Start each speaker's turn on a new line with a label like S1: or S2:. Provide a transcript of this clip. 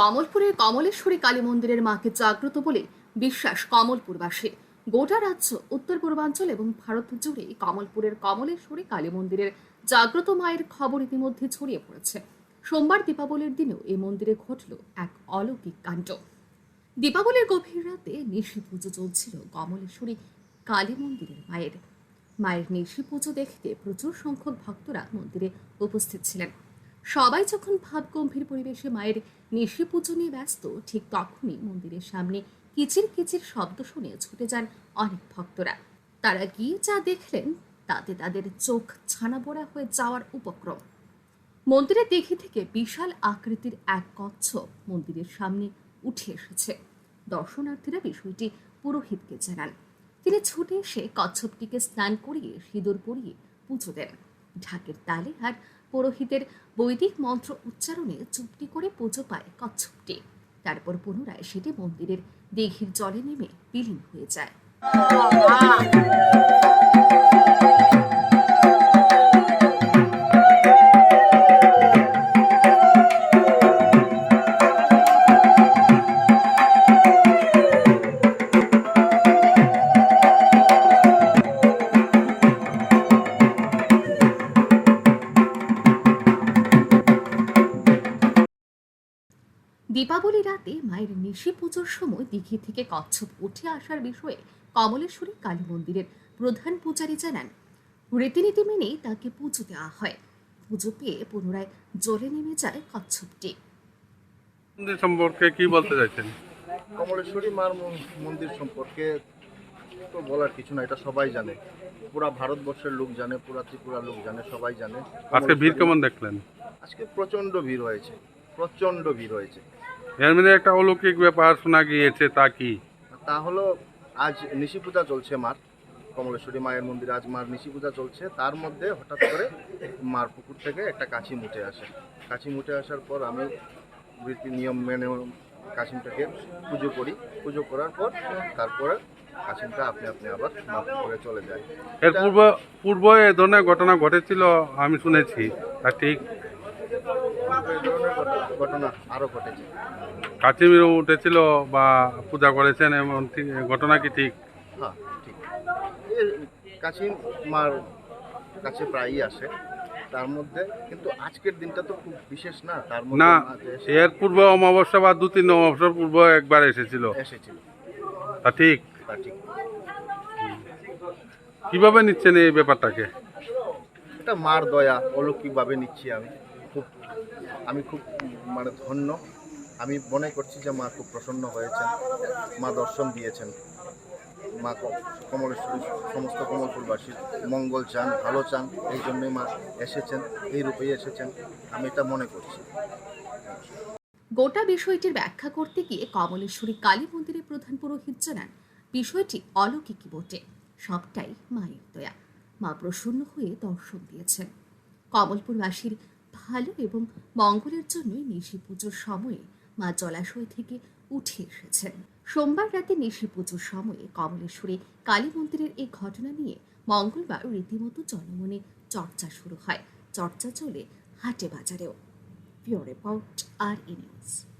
S1: কমলপুরের কমলেশ্বরী কালী মন্দিরের মাকে জাগ্রত বলে বিশ্বাস কমলপুরবাসী। গোটা রাজ্য, উত্তর পূর্বাঞ্চল এবং ভারত জুড়ে কমলপুরের কমলেশ্বরী কালী মন্দিরের জাগ্রত মায়ের খবর ইতিমধ্যে ছড়িয়ে পড়েছে। সোমবার দীপাবলির দিনেও এই মন্দিরে ঘটল এক অলৌকিক কাণ্ড। দীপাবলির গভীর রাতে নিশি পুজো চলছিল কমলেশ্বরী কালী মন্দিরের মায়ের। মায়ের নিশি পুজো দেখতে প্রচুর সংখ্যক ভক্তরা মন্দিরে উপস্থিত ছিলেন। সবাই যখন ভাবগম্ভীর পরিবেশে মায়ের নিশি পুজো নিয়ে ব্যস্ত, ঠিক তখনই মন্দিরের সামনে কিচির কিচির শব্দ শুনে ছুটে যান অনেক ভক্তরা। তারা গিয়ে যা দেখলেন, তাতে তাদের চোখ ছানাবোড়া হয়ে যাওয়ার উপক্রম। মন্দিরের দিঘি থেকে বিশাল আকৃতির এক কচ্ছপ মন্দিরের সামনে উঠে এসেছে। দর্শনার্থীরা বিষয়টি পুরোহিতকে জানান। তিনি ছুটে এসে কচ্ছপটিকে স্নান করিয়ে সিঁদুর পরিয়ে পুজো দেন। ঢাকের তালে আর পুরোহিতের বৈদিক মন্ত্র উচ্চারণে চুপটি করে পুজো পায় কচ্ছপটি। তারপর পুনরায় সেটি মন্দিরের দিঘির জলে নেমে বিলীন হয়ে যায়। দীপাবলি রাতে মায়ের নিশি পুজোর সময় দিঘি থেকে কচ্ছপ উঠে আসার বিষয়ে কমলেশ্বরী কালী মন্দিরের প্রধান পূজারী জানান রীতিনীতি মেনেই তাকে পুজো দেওয়া হয়। পুজো পেয়ে পুনরায় জলে নেমে যায় কচ্ছপটি।
S2: মন্দির সম্পর্কে কি বলতে চাইছেন?
S3: কমলেশ্বরী মার মন্দির সম্পর্কে তো বলার কিছু না এটা সবাই জানে। পুরা ভারতবর্ষের লোক জানে পুরা ত্রিপুরা লোক জানে সবাই জানে।
S2: আজকে ভিড় কেমন দেখলেন?
S3: আজকে প্রচণ্ড ভিড় হয়েছে প্রচণ্ড ভিড় হয়েছে।
S2: এর মধ্যে একটা অলৌকিক ব্যাপার শোনা গিয়েছে তা কি?
S3: তা হলো আজ নিশি পূজা চলছে মার কমলেশ্বরী মায়ের মন্দিরে আজ মার নিশি পূজা চলছে। তার মধ্যে হঠাৎ করে মার পুকুর থেকে একটা কাছি মুটে আসে। কাছি মুটে আসার পর আমি রীতি নিয়ম মেনে কাশিমটাকে পুজো করি। পুজো করার পর তারপরে কাশিমটা আপনি আপনি আবার মার পুকুরে চলে যায়।
S2: এর পূর্ব পূর্ব এ ধরনের ঘটনা ঘটেছিল আমি শুনেছি। তা ঠিক
S3: ঘটনা আরও ঘটেছে।
S2: কাচিমির উঠেছিল বা পূজা করেছেন এমন ঘটনা কি ঠিক?
S3: হ্যাঁ ঠিক। এই কাছিম মার কাছে প্রায়ই আসে তার মধ্যে কিন্তু আজকের দিনটা তো খুব বিশেষ না তার মধ্যে
S2: না এর পূর্ব অমাবস্যা বা দু তিন অমাবস্যার পূর্ব একবার এসেছিল।
S3: এসেছিল।
S2: তা ঠিক?
S3: তা ঠিক।
S2: কীভাবে নিচ্ছেন এই ব্যাপারটাকে?
S3: এটা মার দয়া অলৌকিকভাবে নিচ্ছি আমি। খুব, আমি খুব মানে ধন্য। আমি মনে করছি যে মা খুব প্রসন্ন হয়েছেন। মা দর্শন দিয়েছেন। মা কমলেশ্বরী, সমস্ত কমলপুরবাসীর মঙ্গল চান, ভালো চান, এই জন্যই মা এসেছেন, এই রূপেই এসেছেন। আমি এটা মনে করছি।
S1: গোটা বিষয়টির ব্যাখ্যা করতে গিয়ে কমলেশ্বরী কালী মন্দিরের প্রধান পুরোহিত জানান, বিষয়টি অলৌকিকই বটে, সবটাই মায়ের দয়া। মা প্রসন্ন হয়ে দর্শন দিয়েছেন। কমলপুরবাসীর ভালো এবং মঙ্গলের জন্যই নিশি পুজোর সময়ে মা জলাশয় থেকে উঠে এসেছেন। সোমবার রাতে নিশি পুজোর সময়ে কমলেশ্বরে কালী মন্দিরের এই ঘটনা নিয়ে মঙ্গলবার রীতিমতো জনমনে চর্চা শুরু হয়। চর্চা চলে হাটে বাজারেও। পিওর রিপোর্ট, আর নিউজ।